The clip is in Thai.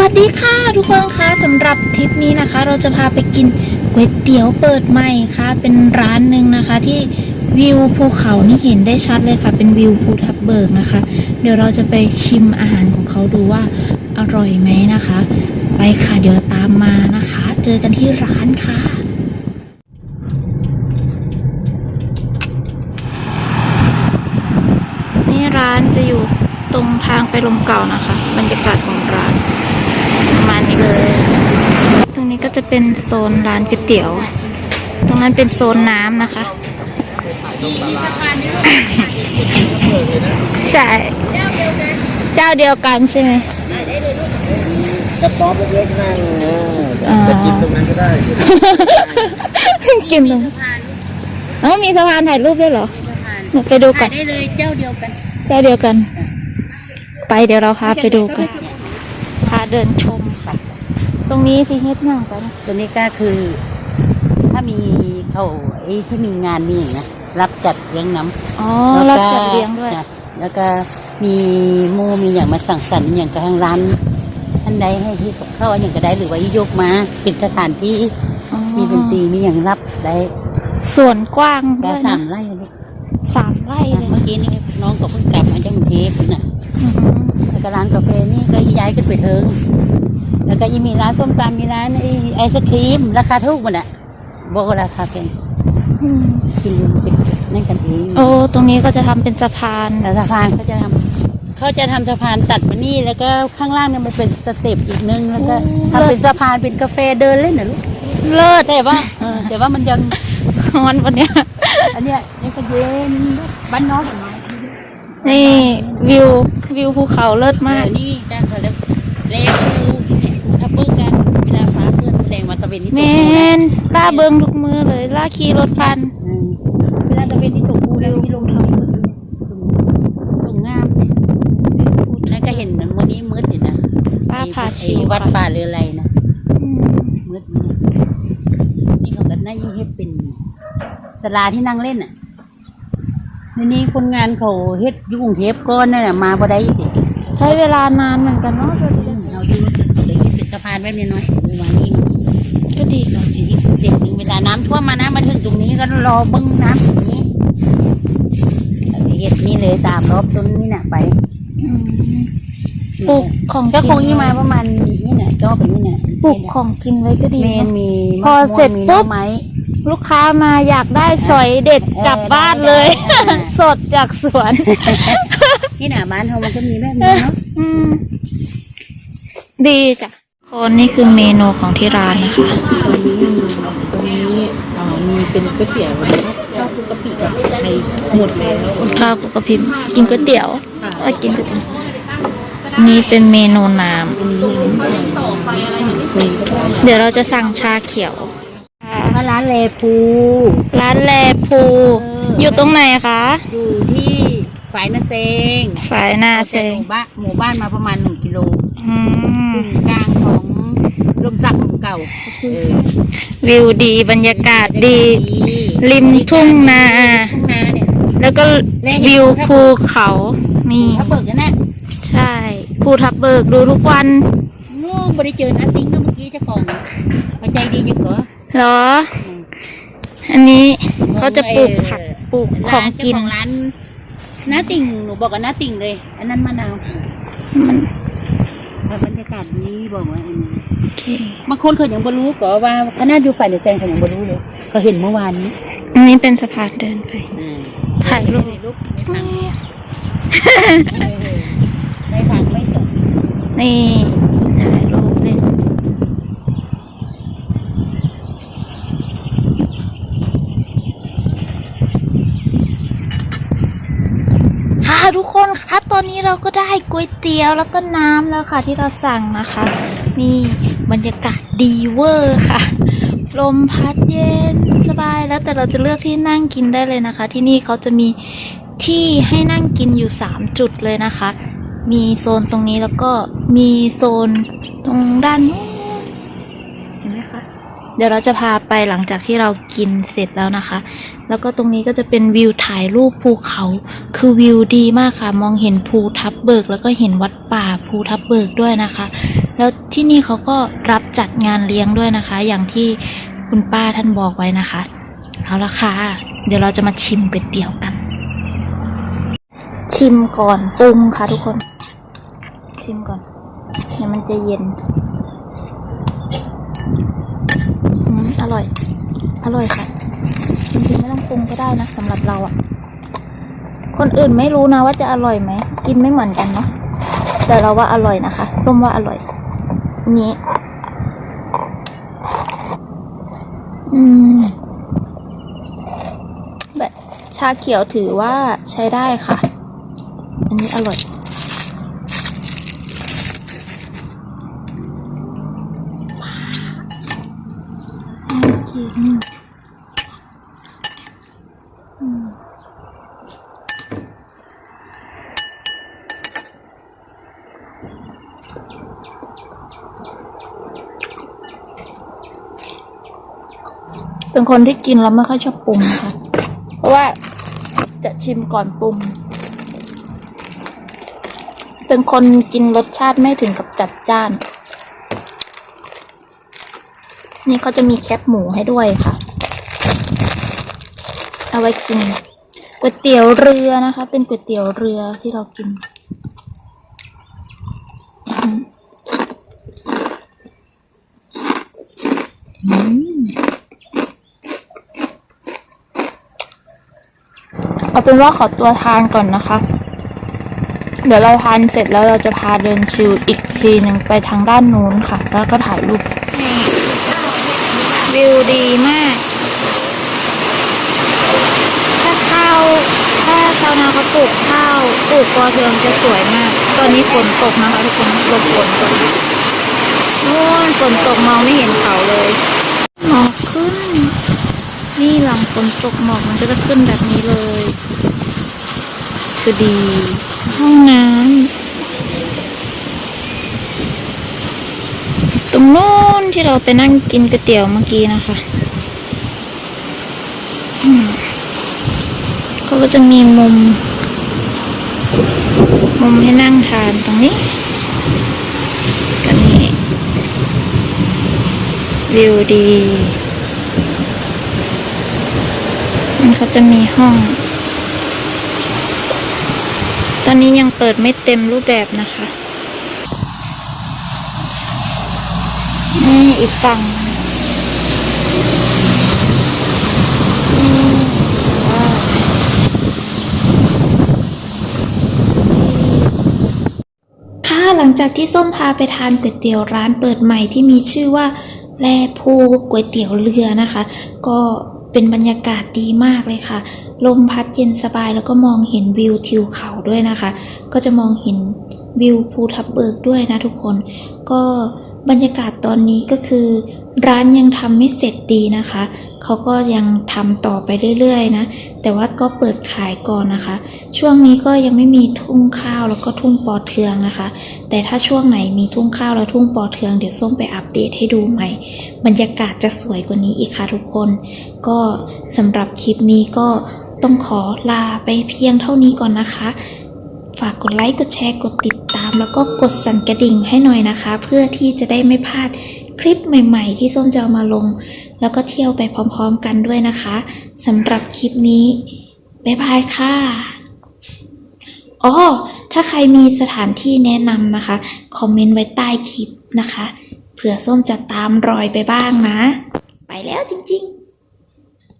วัสดีค่ะทุกคนคะสำหรับทริปนี้นะคะ เราจะพาไปกินก๋วยเตี๋ยวเปิดใหม่ค่ะ เป็นร้านหนึ่งนะคะ ที่วิวภูเขานี่เห็นได้ชัดเลยค่ะ เป็นวิวภูทับเบิกนะคะ เดี๋ยวเราจะไปชิมอาหารของเขาดูว่าอร่อยไหมนะคะ ไปค่ะเดี๋ยวตามมานะคะ เจอกันที่ร้านค่ะนี่ร้านจะอยู่ตรงทางไปลมเก่านะคะ บรรยากาศของร้าน เลย ตรงนี้ก็จะเป็นโซนร้านก๋วยเตี๋ยว ตรงนั้นเป็นโซนน้ำนะคะ ใช่ เจ้าเดียวกันใช่ไหมกระป๋องเล็กๆนั่งเอออ่าจะกินตรงนั้นก็ได้ กินตรงเอ้ามีสะพานถ่ายรูปด้วยเหรอเดี๋ยวไปดูกัขานยได้เลยเจ้าเดียวกัน เจ้าเดียวกัน ไปเดี๋ยวเราพาไปดูกัน พาเดินชมค่ะ ตรงนี้สิเฮ็ดหยังกันตัวนี้ก็คือ ถ้ามีเขาไอ้ที่มีงานมีอย่างนะรับจัดเลี้ยงน้ำอ๋อแล้รัวบก็จัดเลี้ยงด้วย จ้ะแล้วก็มีหมูมีอย่างมาสั่งสรรค์อย่างกับทางร้านท่านใดให้ที่เข้าอย่างก็ได้หรือว่ายกมาเป็นสถานที่อ๋อมีดนตรีมีอย่างรับได้ส่วนกว้างด้ก็วยสานะมไร่เลยสามไร่เลยเมื่อกี้นี่น้องก็เพิ่งกลับมาจากกรุงเทพน่ะอือหือแล้วก็ร้านกาแฟนี่ก็ย้ายขึ้นไปเทิง แล้วก็ยังมีร้านส้มตำมีร้านไอ้ไอศครีมราคาถูกหมันอะบอกว่าราคาแพงอืมกินเป็นนั่นกันเองโอ้ตรงนี้ก็จะทำเป็นสะพานแต่สะพานเขาจะทำเขาจะทำสะพานตัดมานี่แล้วก็ข้างล่างเนี่ยมันเป็นสเต็ปอีกนึงแล้วก็ทำเป็นสะพานเป็นกาแฟเดินเล่นน่ะลูกเลิศแต่ว่าเออแต่ว่ามันยังวันวันเนี้ย อันเนี้ยยังก็เย็นบ้านนอกหน่อยนี่วิววิวภูเขาเลิศเอมากอนี่ก็เขาเรียกเลฟูเนี่ยฟู นนี่แมตกฟูนะนล่าเบิงทุกมือเลยล่าขี่รถพันอืมเวลาตะเวนที่ตกฟูแล้วที่ลงทางนี้ตรงงามเนี่ยแล้วก็เห็นเหมือนวันนี้มืดอยู่นะป้าพาชิวไอ้วัดค่ะป่าเรืออะไรนะอืมมืดมืดนี่เขาก็น่ายิ่งเฮ็ดเป็นศาลาที่นั่งเล่นอะทีนี้คนงานเขาเฮ็ดอยุ่กรุงเทพก้อนนั่นน่ะมาบ่ได้อีกใช้เวลานานเหมือนกันเนาะเราดูเลยเฮ็ดเป็นสะพานแบบนี้น้อยวันนี้ ก็ดีค่ะ อีกเจ็ดห นึ่งเวลาน้ำท่วมมานะมาถึงตรงนี้ก็รอเบิ้งน้ำตรงนี้เฮ็ดนี่เลยสามรอบต้นนี่น่ะไปอืมปลูกของก็คงกินยี่มาประมาณนี่น่ะก็เป็นนี่น่ะปลูกของกินไว้ก็ดีเมนเนอะมีพอเสร็จมีปุ๊บหน่อไม้ลูกค้ามาอยากได้สอยเด็ดเออกลับบ้านเลยได้ได้สดจากสวนนี่น่ะบ้านเขามันก็มีแบบนี้เนาะอืมดีจ้ะคนนี่คือเมนูของที่ร้านนะคะ เป็นก๋วยเตี๋ยวนะครับข้าวคลุกกะปิกับไข่หมดแล้วข้าวกับพิมพ์กินก๋วยเตี๋ยวเอ้ยกินก๋วยเตี๋ยวนี่เป็นเมนูน้ำเดี๋ยวเราจะสั่งชาเขียวถ้าร้านเลพู ร้านแลพูอออยู่ตรงไหนคะ อยู่ที่ฝายนาเซงฝ่ายหน้าเซจากหงมู่บ้านหมู่บ้านมาประมาณหนึ่งกิโลอืมกึ่งกลางของ ลมสักลมเก่าเออวิวดีบรรยากาศดี ริมทุ่งนา ทุ่งนาเนี่ยแล้วก็วิวภูเขานี่ถ้าเบิกกันนะใช่ภูทับเบิกดูทุกวันโน่บริเจอนาติ้งแล้วเมื่อกี้เจ้าของเอาใจดีจังเหรอเหรอ อันนี้เขาจะปลูกผักปลูกของกินร้าเจ้าของร้านน้าติ่งหนูบอกกับน้าติ่งเลย อันนั้นมะนาว บรรยากาศดีบอกว่าอันนี้โอเคบางคนเขายังบรู้ก็ว่าคณะอยู่ฝ่ายในแซงเขายังบรู้เลยเขาเห็นเมื่อวานนี้อันนี้เป็นสะพานเดินไปถ่ายรูปรูปไม่ฟังไม่ฟังไม่ตกนี่ถ่ายรูปเล่นค่ะทุกคนคะต อนนี้เราก็ได้ก๋วยเตี๋ยวแล้วก็น้ำแล้วค่ะที่เราสั่งนะคะ นี่บรรยากาศดีเวอร์ค่ะ ลมพัดเย็นสบายแล้วแต่เราจะเลือกที่นั่งกินได้เลยนะคะ ที่นี่เขาจะมีที่ให้นั่งกินอยู่ 3 จุดเลยนะคะ มีโซนตรงนี้แล้วก็มีโซนตรงด้านนู้นเห็นไหมคะ เดี๋ยวเราจะพาไปหลังจากที่เรากินเสร็จแล้วนะคะ แล้วก็ตรงนี้ก็จะเป็นวิวถ่ายรูปภูเขา คือวิวดีมากค่ะ มองเห็นภูทับเบิก แล้วก็เห็นวัดป่าภูทับเบิกด้วยนะคะ แล้วที่นี่เขาก็รับจัดงานเลี้ยงด้วยนะคะ อย่างที่คุณป้าท่านบอกไว้นะคะ เอาละค่ะ เดี๋ยวเราจะมาชิมก๋วยเตี๋ยวกัน ชิมก่อนปรุงค่ะทุกคน ชิมก่อนเดี๋ยวมันจะเย็น อร่อยค่ะ จริงๆไม่ต้องปรุงก็ได้นะสำหรับเราอะคนอื่นไม่รู้นะว่าจะอร่อยไหม กินไม่เหมือนกันเนาะ แต่เราว่าอร่อยนะคะ ส้มว่าอร่อยอันนี้ อืม แบบชาเขียวถือว่าใช้ได้ค่ะ อันนี้อร่อย น่ากินอืม เป็นคนที่กินแล้วไม่ค่อยชอบปรุงนะคะเพราะว่าจะชิมก่อนปรุง เป็นคนกินรสชาติไม่ถึงกับจัดจ้าน นี่เขาจะมีแคปหมูให้ด้วยค่ะ เอาไว้กินก๋วยเตี๋ยวเรือนะคะ เป็นก๋วยเตี๋ยวเรือที่เรากินอืมอืม เอาเป็นว่าขอตัวทานก่อนนะคะ เดี๋ยวเราทานเสร็จแล้วเราจะพาเดินชิลอีกทีหนึ่งไปทางด้านนู้นค่ะ แล้วก็ถ่ายรูปวิวดีมาก ถ้าข้าวถ้าชาวนาเขาปลูกข้าวปลูกปอเทืองจะสวยมาก ตอนนี้ฝนตกนะคะทุกคนหลบฝนก่อนนู่นฝนตกมองไม่เห็นเขาเลย หมอกขึ้น นี่หลัง ฝนตกหมอกมันก็จะขึ้นแบบนี้เลย คือดี ห้องน้ำตรงโน้นที่เราไปนั่งกินก๋วยเตี๋ยวเมื่อกี้นะคะเขาก็จะมีมุม มุมให้นั่งทานตรงนี้ก็นี่วิวดี มันก็จะมีห้อง ตอนนี้ยังเปิดไม่เต็มรูปแบบนะคะนี่อีกฝั่งอืมว้าวค่ะหลังจากที่ส้มพาไปทานก๋วยเตี๋ยวร้านเปิดใหม่ที่มีชื่อว่าแลพูก๋วยเตี๋ยวเรือนะคะ ก็ เป็นบรรยากาศดีมากเลยค่ะ ลมพัดเย็นสบายแล้วก็มองเห็นวิวทิวเขาด้วยนะคะ ก็จะมองเห็นวิวภูทับเบิกด้วยนะทุกคน ก็บรรยากาศตอนนี้ก็คือ ร้านยังทำไม่เสร็จดีนะคะ เขาก็ยังทำต่อไปเรื่อยๆนะ แต่ว่าก็เปิดขายก่อนนะคะ ช่วงนี้ก็ยังไม่มีทุ่งข้าวแล้วก็ทุ่งปอเทืองนะคะ แต่ถ้าช่วงไหนมีทุ่งข้าวแล้วทุ่งปอเทืองเดี๋ยวส้มไปอัปเดตให้ดูใหม่ บรรยากาศจะสวยกว่านี้อีกค่ะทุกคน ก็สำหรับคลิปนี้ก็ต้องขอลาไปเพียงเท่านี้ก่อนนะคะฝากกดไลค์ กดแชร์ กดติดตาม แล้วก็กดสั่นกระดิ่งให้หน่อยนะคะ เพื่อที่จะได้ไม่พลาด คลิปใหม่ๆ ที่ส้มจะเอามาลง แล้วก็เที่ยวไปพร้อมๆกันด้วยนะคะสำหรับคลิปนี้ บ๊ายบายค่ะอ๋อถ้าใครมีสถานที่แนะนำนะคะ คอมเมนต์ไว้ใต้คลิปนะคะ เผื่อส้มจะตามรอยไปบ้างนะ ไปแล้วจริงๆ